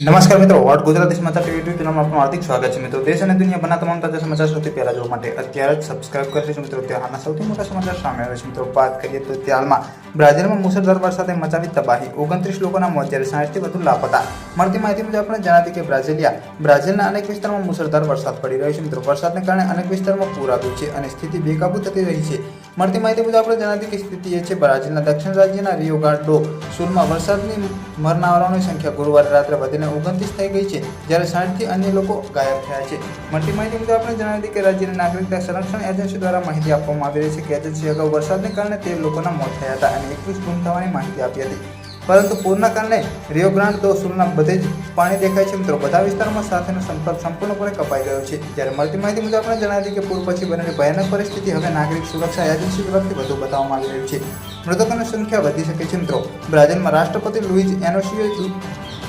નમસ્કાર મિત્રો, વોટ ગુજરાતી સમાચાર ટીવી યુટ્યુબ ચેનલમાં આપનું હાર્દિક સ્વાગત છે મિત્રો. દેશ અને દુનિયાભરના તમામ તાજા સમાચાર સૌથી પહેલા જોવા માટે અત્યારે જ સબસ્ક્રાઇબ કરી મિત્રો. ત્યારના સૌથી મોટા સમાચાર સામે આવે છે મિત્રો. વાત કરીએ તો ત્યારમાં બ્રાઝિલમાં મુસળધાર વરસાદે મચાવી તબાહી. ઓગણત્રીસ લોકોના મોત જ્યારે સાઠથી વધુ લાપતા. મળતી માહિતી મુજબ આપણે જણાવી કે બ્રાઝિલિયા, બ્રાઝિલના અનેક વિસ્તારોમાં મુસળધાર વરસાદ પડી રહ્યો છે. મિત્રો, વરસાદને કારણે અનેક વિસ્તારમાં પૂર આવ્યું છે અને સ્થિતિ બેકાબૂ થતી રહી છે. મળતી માહિતી મુજબ આપણે જણાવી કે સ્થિતિ એ છે બ્રાઝિલના દક્ષિણ રાજ્યના રિયોગાર્ડો સુરમાં વરસાદની મરનારાઓની સંખ્યા ગુરુવારે રાત્રે વધીને ઓગણત્રીસ થઈ ગઈ છે, જ્યારે સાઠથી અન્ય લોકો ગાયબ થયા છે. મળતી માહિતી મુજબ આપણે જણાવી કે રાજ્યની નાગરિકતા સંરક્ષણ એજન્સી દ્વારા માહિતી આપવામાં આવી રહી છે કે એજન્સી અગાઉ વરસાદને કારણે તેર લોકોના મોત થયા હતા અને એકવીસ ગુમ માહિતી આપી હતી. પરંતુ પૂરના કારણે રિયો ગ્રાન્ડ દો સુલના બધે જ પાણી દેખાય છે મિત્રો. બધા વિસ્તારોમાં સાથેનો સંપર્ક સંપૂર્ણપણે કપાઈ ગયો છે. જ્યારે મળતી માહિતી મુજબ આપણે જણાવી કે પૂર પછી બનેલી ભયાનક પરિસ્થિતિ હવે નાગરિક સુરક્ષા એજન્સી તરફથી વધુ બતાવવામાં આવી રહ્યું છે. મૃતકોની સંખ્યા વધી શકે છે મિત્રો. બ્રાઝિલમાં રાષ્ટ્રપતિ લુઇઝ એનોસીઓ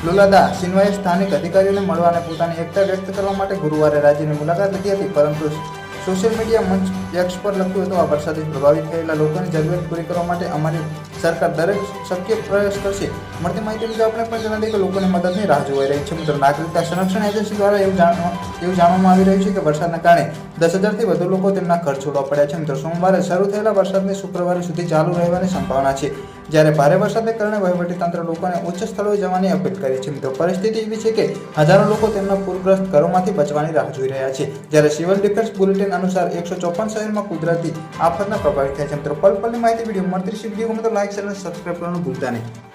લુલાદા સિન્વાએ સ્થાનિક અધિકારીઓને મળવા અને પોતાની એકતા વ્યક્ત કરવા માટે ગુરુવારે રાજ્યની મુલાકાત લીધી હતી. પરંતુ સોશિયલ મીડિયા મંચ એક્સ પર લખ્યું હતું, આ વરસાદથી પ્રભાવિત થયેલા લોકોની જરૂરિયાત પૂરી કરવા માટે અમારી સરકાર દરેક શક્ય પ્રયાસ કરશે. મળતી માહિતી મુજબ આપણે પણ જણાવીએ કે લોકોની મદદની રાહ જોવાઈ રહી છે. મિત્રો, નાગરિકતા સંરક્ષણ એજન્સી દ્વારા એવું જાણવા, એવું જાણવામાં આવી રહ્યું છે કે વરસાદના કારણે દસ હજારથી વધુ લોકો તેમના ઘર છોડવા પડ્યા છે. મિત્રો, સોમવારે શરૂ થયેલા વરસાદની શુક્રવારે સુધી ચાલુ રહેવાની સંભાવના છે. જ્યારે ભારે વરસાદને કારણે વહીવટીતંત્ર લોકોને ઉચ્ચ સ્થળોએ જવાની અપીલ કરી છે. મિત્રો, પરિસ્થિતિ એવી છે કે હજારો લોકો તેમના પૂરગ્રસ્ત ઘરોમાંથી બચવાની રાહ જોઈ રહ્યા છે. જ્યારે સિવિલ ડિફેન્સ બુલેટિન અનુસાર એકસો ચોપન શહેરમાં કુદરતી આફતના પ્રભાવિત થયા છે. મિત્રો, પલ પલની માહિતી વીડિયો મળતી વીડિયો તો લાઈક, શેર અને સબસ્ક્રાઈબ કરવાનું ભૂલતા નહીં.